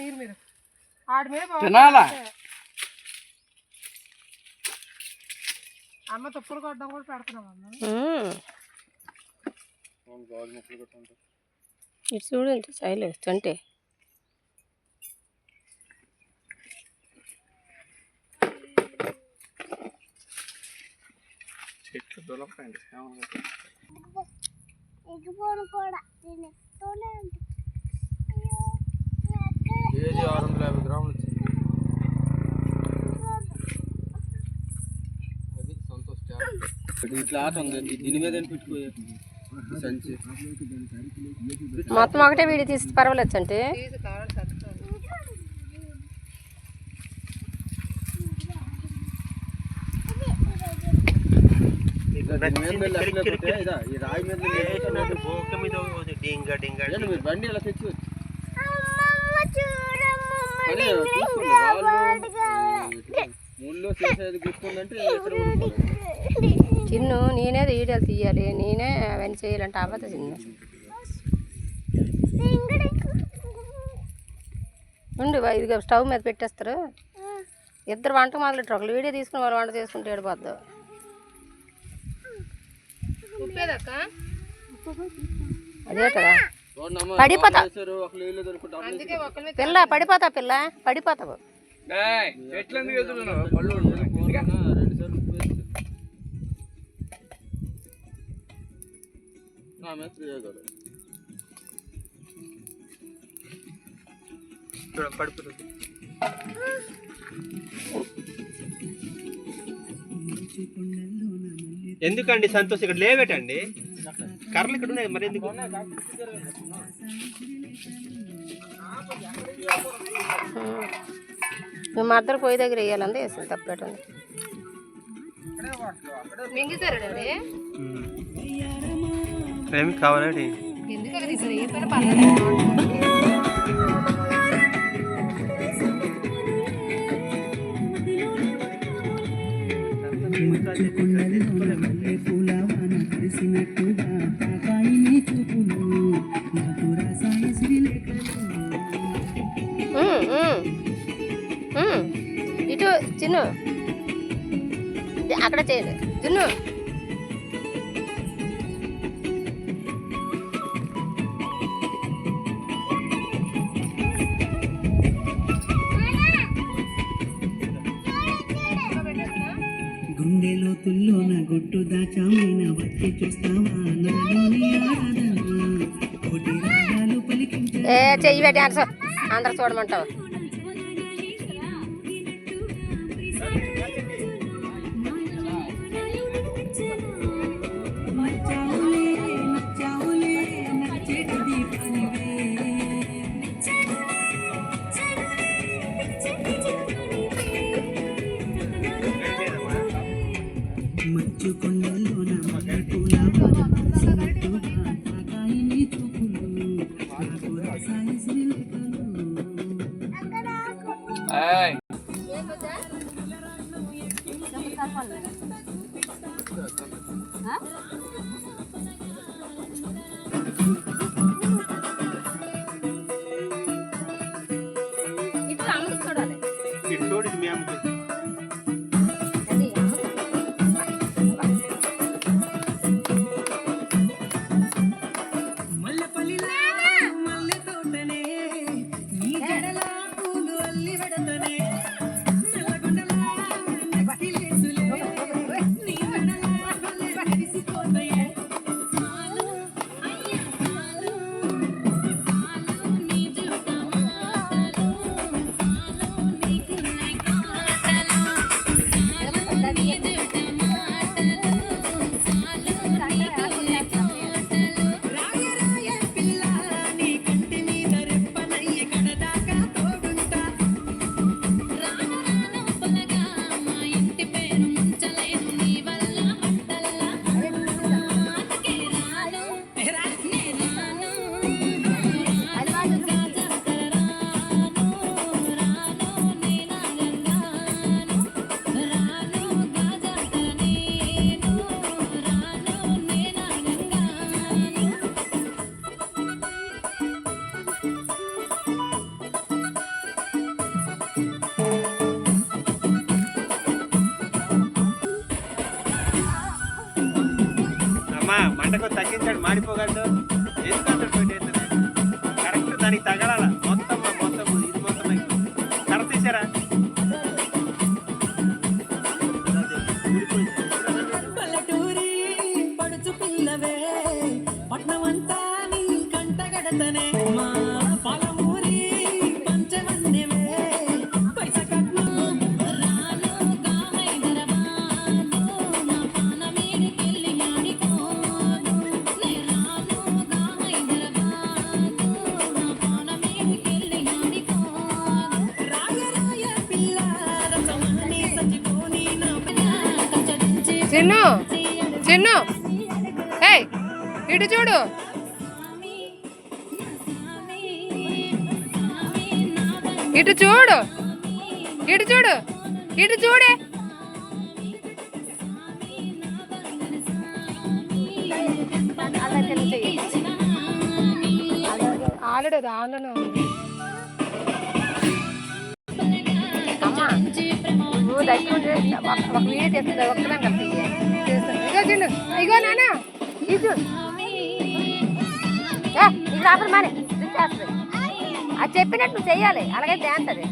నీరు మీరు ఆడి మీద. తినాలా అమ్మ తుప్పులు కొట్టడం కూడా పెడుతున్నాం అమ్మ. ఇటు చూడండి అంటే చెట్లు కూడా. కేజీ ఆరు వందల యాభై గ్రాములు వచ్చింది. అది సంతోష్ ట్యాలెంట్ ఇట్లా ఆట ఉంది దీని మీద పెట్టుకోయే సంచి. మొత్తం ఒకటే వీడియో తీసి పర్వాలేదు అంటే తీసి కావాలి సత్తుకోవాలి చిన్ను నేనే వీడియోలు తీయాలి. నేనే అవన్నీ చేయాలంటే అవ్వదు చిన్ను. ఉండు ఇదిగో స్టవ్ మీద పెట్టేస్తారు. ఇద్దరు వంట మొదలెట్టారు. ఒకళ్ళు వీడియో తీసుకుని వాళ్ళు వంట చేసుకుంటే ఏడిపోద్దు. అదే కదా పడిపోతా. పిల్ల పడిపోతా పిల్ల పడిపోతావు. పడిపోతుంది ఎందుకండి సంతోష్ ఇక్కడ లేవేటండి? కర్రలు ఇక్కడ ఉన్నాయి మరి ఎందుకు? మేము మద్దరు పొయ్యి దగ్గర వేయాలంది వేసింది తప్పేటండి ఏమి కావాలండి? ఎందుకు అలా తీసారు ఏ పని పర్లేదు ఉమ్, ఉమ్. ఉమ్. ఇటు చిన్ను అక్కడ చేయండి చిన్ను దాచామైన వచ్చి చూస్తావా? ఏ చెయ్యి పెట్టి అందరు చూడమంటావు. నచ్చావులే నచ్చావులే నచ్చేటి దీపానివే ఇటు మంటకు తగ్గించాడు మాడిపోగలడు ఎందుకంటే కరెక్ట్ దానికి తగలాలా? చిన్ను చిన్ను. ఏయ్ ఇటు చూడు. ఇటు చూడు. ఇటు చూడు. ఇటు చూడే. ఆల్రెడీ అది ఆన్లోనే ఉంది. అమ్మా. నువ్వు దగ్గర ఒక వీడియో చేస్తుంది ఒక్కదాన్ని కూర్చుండు ఇగో నానా ఇచ్చు ఇది రాపరు మానే. అది చెప్పినట్టు చెయ్యాలి. అలాగే డ్యాన్స్ అది.